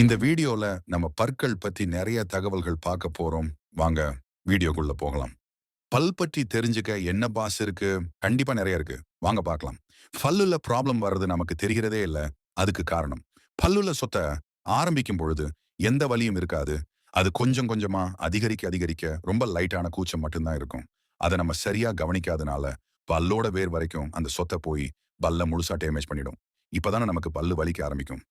இந்த வீடியோல நம்ம பற்கள் பத்தி நிறைய தகவல்கள் பார்க்க போறோம். வாங்க வீடியோக்குள்ள போகலாம். பல் பற்றி தெரிஞ்சுக்க என்ன பாஸ் இருக்கு? கண்டிப்பா நிறைய இருக்கு. வாங்க பார்க்கலாம் பல்லுல ப்ராப்ளம் வர்றது நமக்கு தெரிகிறதே இல்ல. அதுக்கு காரணம். பல்லுல சொத்த ஆரம்பிக்கும் பொழுது எந்த வலியும் இருக்காது. அது கொஞ்சம் கொஞ்சமா அதிகரிக்க அதிகரிக்க ரொம்ப லைட்டான கூச்சம் மட்டும்தான் இருக்கும். அதை நம்ம சரியா கவனிக்காதனால பல்லோட வேர் வரைக்கும் அந்த சொத்தை போய் பல்ல முழுசா டேமேஜ் பண்ணிடும். இப்பதானே நமக்கு பல்லு வலிக்க ஆரம்பிக்கும்.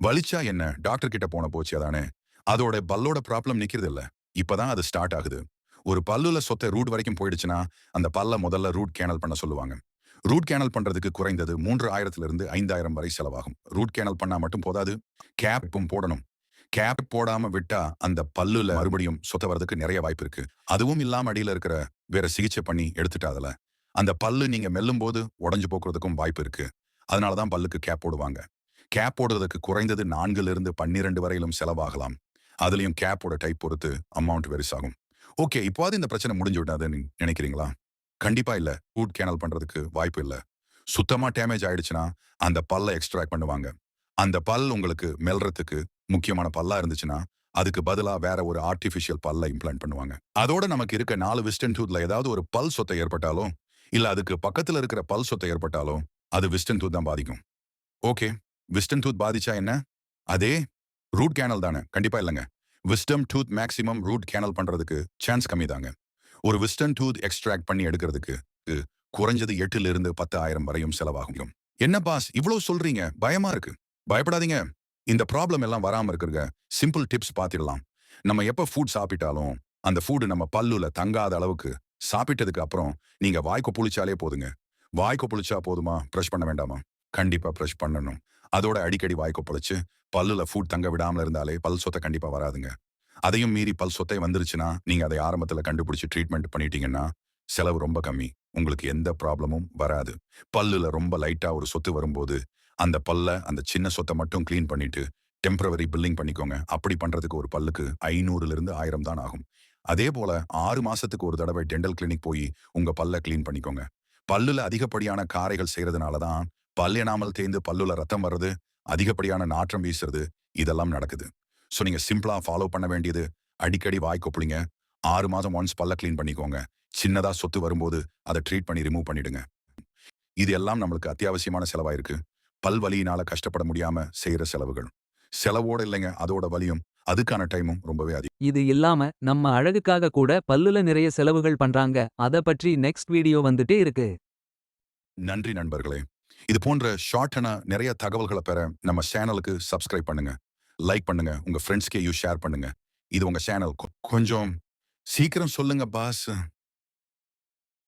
வலிச்சா என்ன? டாக்டர் கிட்ட போன போச்சு அதானே? அதோட பல்லோட ப்ராப்ளம் நிக்கிறது இல்ல இப்பதான் அது ஸ்டார்ட் ஆகுது. ஒரு பல்லுல சொத்தை ரூட் வரைக்கும் போயிடுச்சுன்னா அந்த பல்ல முதல்ல ரூட் கேனல் பண்ண சொல்லுவாங்க. ரூட் கேனல் பண்றதுக்கு குறைந்தது மூன்று ஆயிரத்துல இருந்து ஐந்தாயிரம் வரை செலவாகும். ரூட் கேனல் பண்ணா மட்டும் போதாது. கேப்பும் போடணும். கேப் போடாம விட்டா அந்த பல்லுல மறுபடியும் சொத்த வரதுக்கு நிறைய வாய்ப்பு இருக்கு. அதுவும் இல்லாம அடியில இருக்கிற வேற சிகிச்சை பண்ணி எடுத்துட்டா அதுல. அந்த பல்லு நீங்க மெல்லும் போது உடஞ்சு போக்குறதுக்கும் வாய்ப்பு இருக்கு. அதனாலதான் பல்லுக்கு கேப் போடுவாங்க. கேப் போடுறதுக்கு குறைந்தது நான்குல இருந்து பன்னிரண்டு வரையிலும் செலவாகலாம். அதுலயும் கேப்போட டைப் பொறுத்து அமௌண்ட் வெரிசாகும் ஓகே இப்போது இந்த பிரச்சனை முடிஞ்சு விடாதுன்னு நினைக்கிறீங்களா? கண்டிப்பா இல்ல. ரூட் கேனல் பண்றதுக்கு வாய்ப்பு இல்ல. சுத்தமா டேமேஜ் ஆயிடுச்சுன்னா அந்த பல்ல எக்ஸ்ட்ராக்ட் பண்ணுவாங்க. அந்த பல் உங்களுக்கு மெல்றதுக்கு முக்கியமான பல்லா இருந்துச்சுன்னா அதுக்கு பதிலா வேற ஒரு ஆர்டிஃபிஷியல் பல்ல இம்ப்ளான்ட் பண்ணுவாங்க. அதோட நமக்கு இருக்க நாலு விஸ்டன் டூத்ல ஏதாவது ஒரு பல் சொத்தை ஏற்பட்டாலும் இல்ல அதுக்கு பக்கத்துல இருக்கிற பல் சொத்தை ஏற்பட்டாலும் அது விஸ்டன் டூத் தான் பாதிக்கும். ஓகே விஸ்டம் டூத் பாதிச்சா என்ன? அதே ரூட் கேனல் தானே. கண்டிப்பா இல்லைங்க. Wisdom tooth maximum root canal பண்றதுக்கு சான்ஸ் கம்மி தாங்க ஒரு விஸ்டம் டூத் எக்ஸ்ட்ராக்ட் பண்ணி எடுக்கிறதுக்கு குறைஞ்சது எட்டுல இருந்து பத்து ஆயிரம் வரையும் செலவாகும். என்ன பாஸ் இவ்வளவு சொல்றீங்க. பயமா இருக்கு. பயப்படாதீங்க. இந்த ப்ராப்ளம் எல்லாம் வராம இருக்கிற சிம்பிள் டிப்ஸ் பார்த்திடலாம் நம்ம எப்ப ஃபுட் சாப்பிட்டாலும் அந்த ஃபுட் நம்ம பல்லுல தங்காத அளவுக்கு சாப்பிட்டதுக்கு அப்புறம் நீங்க வாய்க்கு புளிச்சாலே போதுங்க. வாய்க்கு புளிச்சா போதுமா? ப்ரஷ் பண்ண வேண்டாமா? கண்டிப்பா ப்ரஷ் பண்ணணும். அதோட அடிக்கடி வாய்க்கு பொழைச்சு பல்லுல ஃபுட் தங்க விடாமல் இருந்தாலே பல் சொத்தை கண்டிப்பா வராதுங்க. அதையும் மீறி பல் சொத்தை வந்துருச்சுன்னா நீங்க அதை ஆரம்பத்துல கண்டுபிடிச்சு ட்ரீட்மெண்ட் பண்ணிட்டீங்கன்னா செலவு ரொம்ப கம்மி. உங்களுக்கு எந்த ப்ராப்ளமும் வராது. பல்லுல ரொம்ப லைட்டா ஒரு சொத்து வரும்போது அந்த பல்ல அந்த சின்ன சொத்தை மட்டும் கிளீன் பண்ணிட்டு டெம்பரவரி பில்லிங் பண்ணிக்கோங்க. அப்படி பண்றதுக்கு ஒரு பல்லுக்கு ஐநூறுல இருந்து ஆயிரம் தான் ஆகும். அதே போல ஆறு மாசத்துக்கு ஒரு தடவை டென்டல் கிளினிக் போய் உங்க பல்ல கிளீன் பண்ணிக்கோங்க. பல்லுல அதிகப்படியான காரைகள் செய்கிறதுனால தான் பல் எனாமல் தேய்ந்து பல்லுல ரத்தம் வர்றது அதிகப்படியான நாற்றம் வீசுறது இதெல்லாம் நடக்குது. ஸோ நீங்க சிம்பிளா ஃபாலோ பண்ண வேண்டியது அடிக்கடி வாய் கொப்பளிங்க. ஆறு மாதம் ஒன்ஸ் பல்ல கிளீன் பண்ணிக்கோங்க. சின்னதா சொத்து வரும்போது அதை ட்ரீட் பண்ணி ரிமூவ் பண்ணிடுங்க. இது எல்லாம் நம்மளுக்கு அத்தியாவசியமான செலவாயிருக்கு. பல் வலியினால கஷ்டப்பட முடியாம செய்யற செலவுகள். செலவோட இல்லைங்க அதோட வலியும். அதுக்கான டைமும் ரொம்பவே அதிகம். இது இல்லாம நம்ம அழகுக்காக கூட பல்லுல நிறைய செலவுகள் பண்றாங்க. அத பற்றி நெக்ஸ்ட் வீடியோ வந்துட்டே இருக்கு. நன்றி நண்பர்களே. இது போன்ற ஷார்ட்டான நிறைய தகவல்களை பெற நம்ம சேனலுக்கு சப்ஸ்கிரைப் பண்ணுங்க. லைக் பண்ணுங்க. உங்க ஃப்ரெண்ட்ஸ்க்கே யூ ஷேர் பண்ணுங்க. இது உங்க சேனல் கொஞ்சம் சீக்கிரம் சொல்லுங்க பாஸ்